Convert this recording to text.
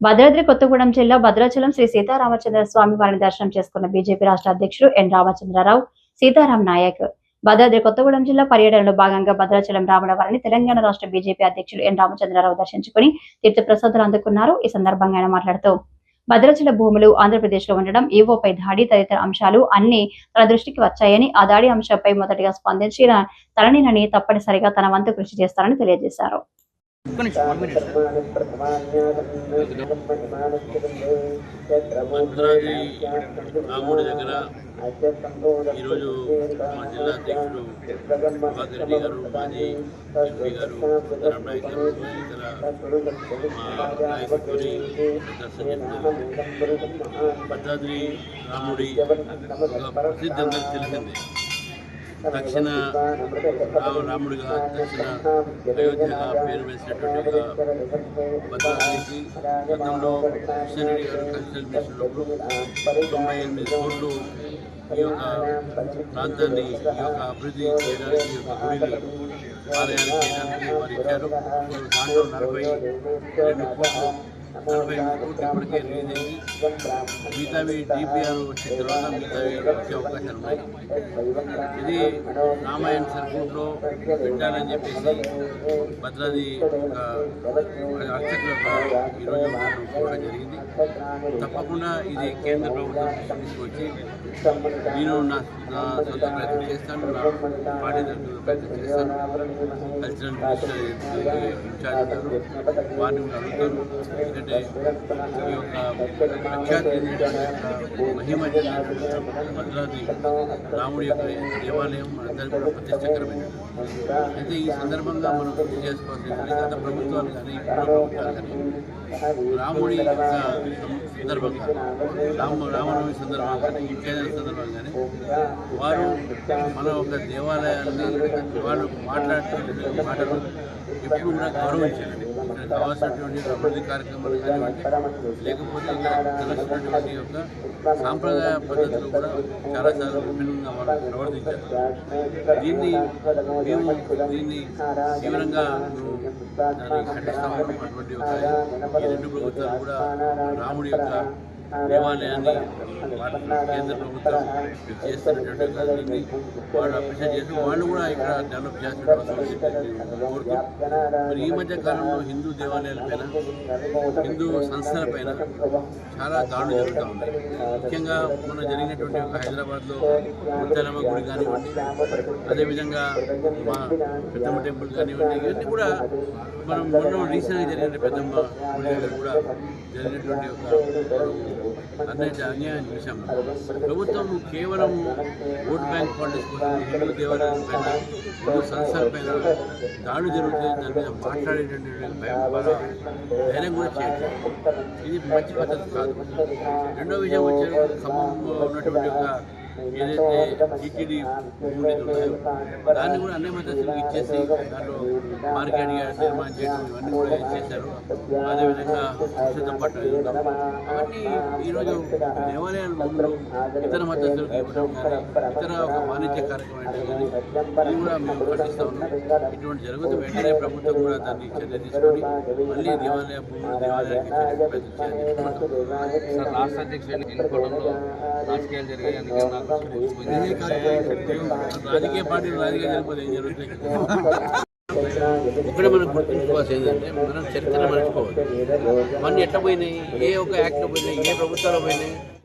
భద్రాద్రి కొత్తగూడెం జిల్లా భద్రాచలం శ్రీ సీతారామచంద్ర స్వామి వారిని దర్శనం చేసుకున్న బీజేపీ రాష్ట్ర అధ్యక్షుడు ఎన్ రామచంద్రరావు సీతారాం నాయక్. భద్రాద్రి కొత్తగూడెం జిల్లా పర్యటనలో భాగంగా భద్రాచలం రాముల వారిని తెలంగాణ రాష్ట్ర బీజేపీ అధ్యక్షుడు ఎన్ రామచంద్రరావు దర్శించుకుని తీర్థ ప్రసాదాలు అందుకున్నారు. ఈ సందర్భంగా ఆయన మాట్లాడుతూ భద్రాచల భూములు ఆంధ్రప్రదేశ్లో ఉండడం ఈవోపై దాడి తదితర అంశాలు అన్ని తన దృష్టికి వచ్చాయని ఆ దాడి అంశంపై మొదటిగా స్పందించిన తలనీనని తప్పనిసరిగా తన వంతు కృషి చేస్తారని తెలియజేశారు. ఒక్క భద్రాద్రి రాముడి దగ్గర ఈరోజు మా జిల్లా అధ్యక్షుడు ప్రభాకర్ రెడ్డి గారు మాజీ ఎంపీ గారు సీతారాం గారు ఇతర మా నాయకుడితో దర్శనం చేసుకున్నాం భద్రాద్రి రాముడి ప్రసిద్ధి అందరికీ తెలిసిందే. దక్షిణ రాముడిగా దక్షిణ అయోధ్యగా పేరు వేసినటువంటి ఒక భద్రాద్రికి గతంలో కృష్ణారెడ్డి గారు కల్చరల్ మినిస్టర్ తొంభై ఎనిమిది కోట్లు ఈ యొక్క ప్రాంతాన్ని ఈ యొక్క అభివృద్ధి చేయడానికి ఈ యొక్క గుడిని ఆలయాన్ని చేయడానికి వారు ఇచ్చారు. దాంట్లో నలభై రెండు కోట్లు నలభై మూడు కోట్లు ఇప్పటికే రిలీజ్ అయింది. మిగతావి డిపిఆర్ వచ్చిన తర్వాత మిగతావి వచ్చే అవకాశాలు ఉన్నాయి. ఇది రామాయణ సర్క్యూట్లో పెట్టాలని చెప్పేసి భద్రాది ఒక ఈరోజు కూడా జరిగింది. తప్పకుండా ఇది కేంద్ర ప్రభుత్వం తీసుకొచ్చి నేను నా సొంత ప్రయత్నం చేస్తాను నా పార్టీ తరఫున ప్రయత్నం చేస్తాను. కల్చరల్ మినిస్టర్ ఇన్ఛార్జ్ ఉన్నారు వారిని కూడా అడుగుతాను. ఎందుకంటే ఈ యొక్క ప్రఖ్యాతి చెందినటువంటి మహిమ చెందినటువంటి భద్రాద్రి రాముడి యొక్క దేవాలయం మనందరికీ కూడా ప్రతిష్టకరమైనది అయితే ఈ సందర్భంగా మనం గుర్తు చేసుకోవాల్సింది గత ప్రభుత్వాలు కానీ ఇప్పుడు ప్రభుత్వాలు కానీ రాముడి యొక్క సందర్భంగా రామ రామనవమి సందర్భంగా కానీ ఇంకేదైనా సందర్భంగానే వారు మన ఒక దేవాలయాన్ని వాళ్ళు మాట్లాడుతున్న మాటలు ఎప్పుడు కూడా గౌరవించాలండి ఇక్కడ కావాల్సినటువంటి అభివృద్ధి కార్యక్రమాలు కానివ్వండి లేకపోతే ఇక్కడ కలిసినటువంటి యొక్క సాంప్రదాయ పద్ధతులు కూడా చాలా చాలా విభిన్నంగా వాళ్ళు ప్రవర్తించారు. దీన్ని మేము దీన్ని తీవ్రంగా దాన్ని ఖండిస్తామనేటువంటి ఒక ఈ రెండు ప్రభుత్వాలు కూడా రాముడి యొక్క దేవాలయాన్ని కేంద్ర ప్రభుత్వం చేస్తున్నటువంటి వాళ్ళు అప్రిషియేట్ చేసి వాళ్ళు కూడా ఇక్కడ డెవలప్ చేస్తున్నారు మరి ఈ మధ్య కాలంలో హిందూ దేవాలయాల పైన హిందూ సంస్థల పైన చాలా దాడులు జరుగుతూ ఉన్నాయి. ముఖ్యంగా మొన్న జరిగినటువంటి ఒక హైదరాబాద్లో ముత్యాలమ్మ గుడి కానివ్వండి అదేవిధంగా మా పెద్దమ్మ టెంపుల్ కానివ్వండి ఇవన్నీ కూడా మనం మొన్న రీసెంట్గా జరిగిన పెద్దమ్మ గుడి దగ్గర కూడా జరిగినటువంటి ఒక అన్యాయ అన్యాయం చూసాం ప్రభుత్వం కేవలం ఓట్ బ్యాంక్ పాలిటిక్స్ కోసం హిందూ దేవాలయాల పైన హిందూ సంస్థల పైన దాడులు జరుగుతుంది దాని మీద మాట్లాడేటువంటి భయం ద్వారా ధైర్యం కూడా చేయట్లేదు ఇది మంచి పద్ధతి కాదు. రెండో విషయం వచ్చే ఖమ్మంలో ఉన్నటువంటి ఒక ఏదైతే టీటీడీ భూములు ఉన్నాయో దాన్ని కూడా అన్ని మద్దతులు ఇచ్చేసి దాంట్లో మార్కెట్ నిర్మాణం చేయడం ఇవన్నీ కూడా ఇచ్చేశారు అదేవిధంగా విశుద్ధ పట్టణం అవన్నీ ఈరోజు దేవాలయాల భూములు ఇతర మద్దతులకు ఇవ్వడం కానీ ఇతర ఒక వాణిజ్య కార్యక్రమం కానీ ఇది కూడా మేము ఖండిస్తా ఉన్నాం. ఇటువంటి జరుగుతూ వెంటనే ప్రభుత్వం కూడా దాన్ని చర్య తీసుకొని మళ్ళీ దేవాలయ భూములు దేవాలయానికి సార్ రాష్ట్ర అధ్యక్షుడు ఎన్నుకోవడంలో రాజకీయాలు జరిగాయి అందుకే నాకు ఇదే కార్యక్రమం రాజకీయ పార్టీలు రాజకీయ జరిగిపోతే ఏం జరుగుతాయి ఇక్కడ మనం గుర్తుంచుకోవాల్సి ఏంటంటే మనం చరిత్ర మర్చిపోవద్దు. మన ఎట్లా పోయినాయి? ఏ ఒక యాక్ట్లో పోయినాయి? ఏ ప్రభుత్వాలు పోయినాయి?